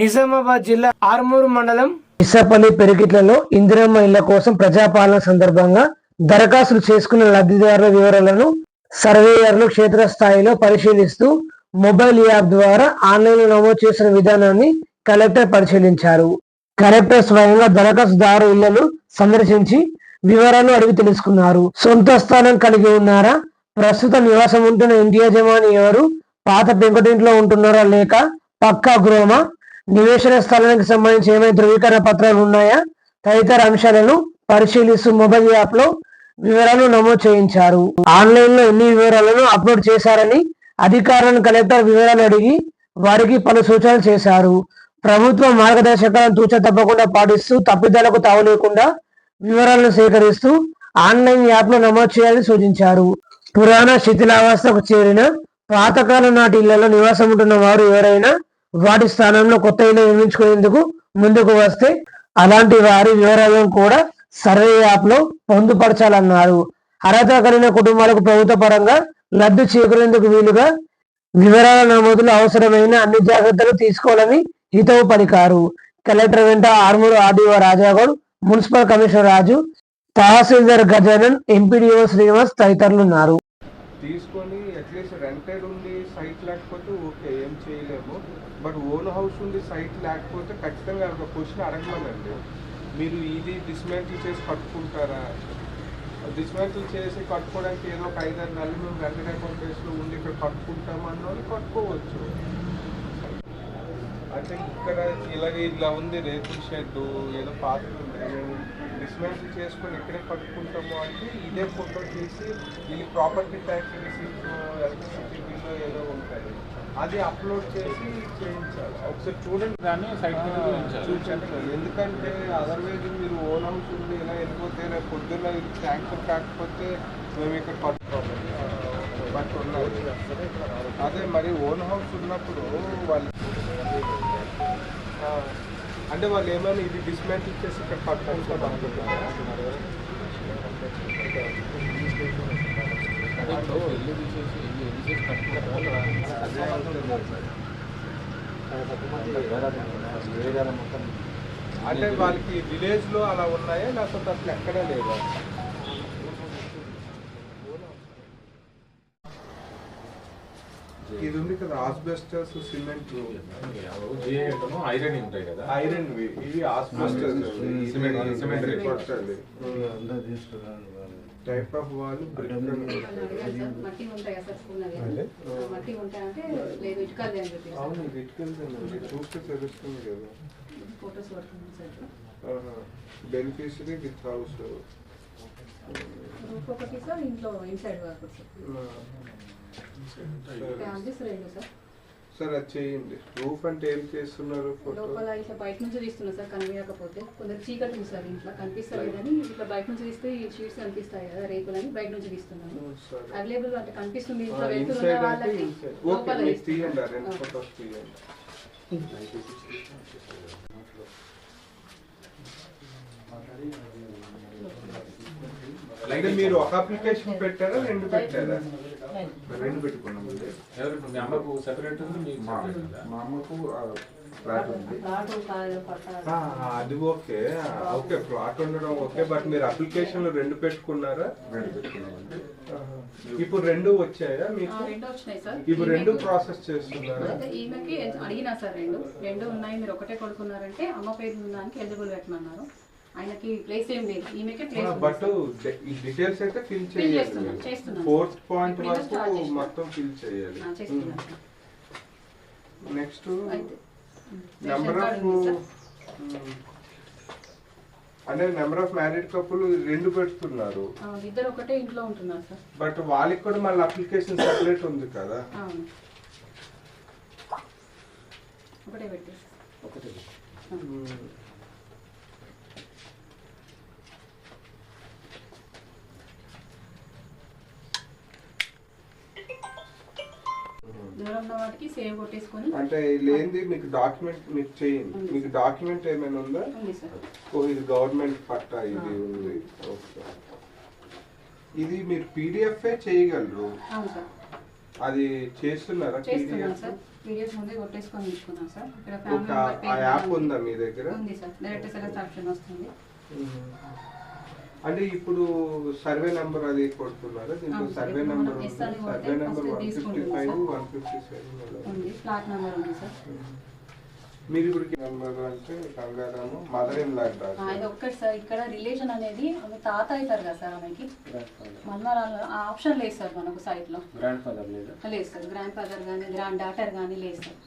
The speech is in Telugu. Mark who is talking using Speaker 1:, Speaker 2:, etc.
Speaker 1: నిజామాబాద్ జిల్లా ఆర్మూరు మండలం
Speaker 2: ఇసపల్లి పెరిగిట్లలో ఇందిరమ్మ ఇళ్ళ కోసం ప్రజాపాలన సందర్భంగా దరఖాస్తులు చేసుకున్న లబ్ధిదారుల వివరాలను సర్వేయర్లు క్షేత్రస్థాయిలో పరిశీలిస్తూ మొబైల్ యాప్ ద్వారా ఆన్లైన్ నమోదు చేసిన విధానాన్ని కలెక్టర్ పరిశీలించారు. కలెక్టర్ స్వయంగా దరఖాస్తుదారు ఇళ్ళను సందర్శించి వివరాలు అడిగి తెలుసుకున్నారు. సొంత స్థానం కలిగి ఉన్నారా? ప్రస్తుత నివాసం ఉంటున్న ఇంటి యజమాని ఎవరు? పాత పెంకుటింట్లో ఉంటున్నారా లేక పక్కా గృహమా? నివేశన స్థలానికి సంబంధించి ఏమైనా ధృవీకరణ పత్రాలు ఉన్నాయా? తదితర అంశాలను పరిశీలిస్తూ మొబైల్ యాప్లో వివరాలు నమోదు చేయించారు. ఆన్లైన్లో ఎన్ని వివరాలను అప్లోడ్ చేశారని అధికారులను కలెక్టర్ వివరాలు అడిగి వారికి పలు సూచనలు చేశారు. ప్రభుత్వ మార్గదర్శకాలను తూచ తప్పకుండా పాటిస్తూ తప్పిదాలకు తావు లేకుండా వివరాలను సేకరిస్తూ ఆన్లైన్ యాప్లో నమోదు చేయాలని సూచించారు. పురాణ శిథిలావస్థకు చేరిన పాతకాలం నాటి ఇళ్ళలో నివాసం ఉంటున్న వారు ఎవరైనా వాటి స్థానంలో కొత్త ఇల్లు నిర్మించుకునేందుకు ముందుకు వస్తే అలాంటి వారి వివరాలను కూడా సర్వే యాప్లో పొందుపరచాలన్నారు. అర్హత కలిగిన కుటుంబాలకు ప్రభుత్వ పరంగా లబ్ధి చేకూరేందుకు వీలుగా వివరాల నమోదులో అవసరమైన అన్ని జాగ్రత్తలు తీసుకోవాలని హితవు పలికారు. కలెక్టర్ వెంట Armoor RDO Raja Goud municipal commissioner Raju తహసీల్దార్ గజానన్ ఎంపీడీఓ శ్రీనివాస్ తదితరులు ఉన్నారు
Speaker 3: తీసుకొని అట్లీస్ట్ రెంటెడ్ ఉండి సైట్ లేకపోతే ఓకే ఏం చేయలేము బట్ ఓన్ హౌస్ ఉంది సైట్ లేకపోతే ఖచ్చితంగా ఒక క్వశ్చన్ అడగమనండి మీరు ఇది డిస్మెంటిల్ చేసి కట్టుకుంటారా? డిస్మెంటిల్ చేసి కట్టుకోవడానికి ఏదో ఒక ఐదారు నెలలు మేము రెంటెడ్ అకౌంట్ ఉండి ఇక్కడ కట్టుకుంటాం వాళ్ళు కట్టుకోవచ్చు. అంటే ఇక్కడ ఇలాగ ఇలా ఉంది రేకుల షెడ్ ఏదో పాత ఉంది. మేము డిస్మెంటిల్ చేసుకొని ఇక్కడే కట్టుకుంటాము అంటే ఇదే ఫోటో తీసి వీళ్ళకి property tax receipt electricity bill ఏదో ఉంటుంది అది అప్లోడ్ చేసి చేయించాలి. ఒకసారి చూడండి
Speaker 4: దాన్ని సైట్.
Speaker 3: చూపించాలి. ఎందుకంటే అదర్వైజ్ మీరు ఓన్ హౌస్ ఉంది ఇలా వెళ్ళిపోతే రేపు పొద్దున్న ఇది శాంక్షన్ కాకపోతే మేము ఇక్కడ కట్టుకోవాలి బట్ అదే మరి ఓన్ హౌస్ ఉన్నప్పుడు వాళ్ళు అంటే వాళ్ళు ఏమైనా ఇది డిస్మెంటిల్ చేసి ఇక్కడ కట్టుకుంటారు అనుకుంటున్నారా
Speaker 4: ఇల్లు ఇల్లు
Speaker 3: అంటే వాళ్ళకి విలేజ్లో అలా ఉన్నాయా? లేకపోతే అసలు ఎక్కడా లేదా? ఇది ఉంది కదా ఆస్బెస్టర్స్ సిమెంట్
Speaker 4: ఐరన్ ఉంటాయి కదా.
Speaker 3: ఐరన్ ఇవి asbestos
Speaker 4: cement cement
Speaker 3: type of వాళ్ళు.
Speaker 5: చెప్పి
Speaker 3: అవును ఇది ఇటుకెళ్తానండి చూస్తే తెలుస్తుంది కదా. బెనిఫిషరీ విత్ హౌస్
Speaker 5: రూఫ్ ఒకటి సార్ ఇంట్లో ఇన్సైడ్ వర్క్ సార్ ఫ్యామిలీస్ రెండు సార్
Speaker 3: సార్ అది చేయండి. రూఫ్ అంటే ఏం చేస్తున్నారు? ఫోటో
Speaker 5: లోపల ఇట్లా బయట నుంచి తీస్తున్నా సార్ కనిపించకపోతే. కొందరు చీకటి ఉంది సార్ ఇంట్లో కనిపిస్తలేదు కానీ ఇట్లా బయట నుంచి తీస్తే ఈ షీట్స్ కనిపిస్తాయి కదా రేకులని బయట నుంచి తీస్తున్నాను అవైలబుల్ అంటే కనిపిస్తుంది ఇంట్లో వెళ్తున్న వాళ్ళకి లోపల.
Speaker 3: తీయండి రెండు. ఫోటోస్ తీయండి. మీరు ఒక అప్లికేషన్ పెట్టారా రెండు పెట్టారా? రెండు పెట్టుకున్నాం
Speaker 4: ఇప్పుడు మీ అమ్మకు సెపరేట్ ఉంది ఉందా?
Speaker 3: మా అమ్మకు ఉంది. అది ఓకే. ఓకే ప్లాట్ ఉండడం ఓకే బట్ మీరు అప్లికేషన్ రెండు పెట్టుకున్నారా? రెండు పెట్టుకున్నామండి ఇప్పుడు రెండు వచ్చాయా మీకు?
Speaker 5: రెండు వచ్చినాయి సార్.
Speaker 3: ఇప్పుడు రెండు ప్రాసెస్ చేస్తున్నారా?
Speaker 5: ఈమెకి అడిగినా సార్ రెండు. రెండు ఉన్నాయి మీరు ఒకటే కొడుకున్నారంటే అమ్మ పేరు ఉన్నదానికి ఎలిజిబుల్ పెట్టమన్నారు. ఆయనకి ప్లేస్ ఏం లేదు. ఈమెకే ప్లేస్
Speaker 3: బట్. ఈ డీటెయిల్స్ అయితే ఫిల్ చేయాలి. ఫోర్త్ పాయింట్ వరకు. మొత్తం ఫిల్ చేయాలి. Next number of. అంటే నెంబర్ ఆఫ్ మ్యారీడ్ కపుల్ రెండు పెడుతున్నారు.
Speaker 5: ఆ, ఇద్దరు ఒకటే ఇంట్లో ఉంటున్నారు సార్.
Speaker 3: బట్ వాళ్ళకి కూడా మళ్ళీ అప్లికేషన్ సెపరేట్ ఉంది కదా.
Speaker 5: అవును. ఒకటే పెట్టేసి.
Speaker 4: ఒకటే
Speaker 5: దూరం ఉన్న వాటికి సేవ్ కొట్టేసుకొని
Speaker 3: అంటే లేనిది మీకు డాక్యుమెంట్ మీకు చేయండి. మీకు డాక్యుమెంట్ ఏమైనా ఉందా?
Speaker 5: ఉంది సార్
Speaker 3: ఓ ఇది గవర్నమెంట్ పట్టా ఇది ఉంది. ఓకే. ఇది మీరు పీడిఎఫ్ చేయగలరు?
Speaker 5: అవును సార్
Speaker 3: అది చేస్తున్నారా
Speaker 5: చేస్తున్నాను
Speaker 3: పీడిఎఫ్
Speaker 5: సార్ పీడిఎఫ్ ముందే కొట్టేసుకొని ఉంచుకున్నాం సార్ ఇక్కడ
Speaker 3: ఒక
Speaker 5: ఫ్యామిలీ మెంబర్
Speaker 3: ఆ యాప్
Speaker 5: ఉంది.
Speaker 3: మీ దగ్గర?
Speaker 5: ఉంది సార్ డైరెక్ట్ సెలెక్ట్ ఆప్షన్ వస్తుంది.
Speaker 3: అంటే ఇప్పుడు సర్వే నెంబర్ అది కొడుతున్నారా? దీంట్లో. Survey number survey number one fifty five. One fifty seven
Speaker 5: ఉంది. ఫ్లాట్ నెంబర్ ఉంది సార్.
Speaker 3: మీరు ఇప్పుడు నెంబర్ అంటే గంగారాము మదర్ ఇన్ లాక్
Speaker 5: ఆ, ఇది ఒక్కటి సార్ ఇక్కడ రిలేషన్ అనేది తాత అవుతారు కదా సార్ ఆమెకి. మనమరాలు ఆప్షన్ లేదు సార్ మనకు సైట్లో
Speaker 6: గ్రాండ్ ఫాదర్ లేదా?
Speaker 5: లేదు సార్ గ్రాండ్ ఫాదర్ కానీ గ్రాండ్ డాటర్ కానీ లేదు సార్.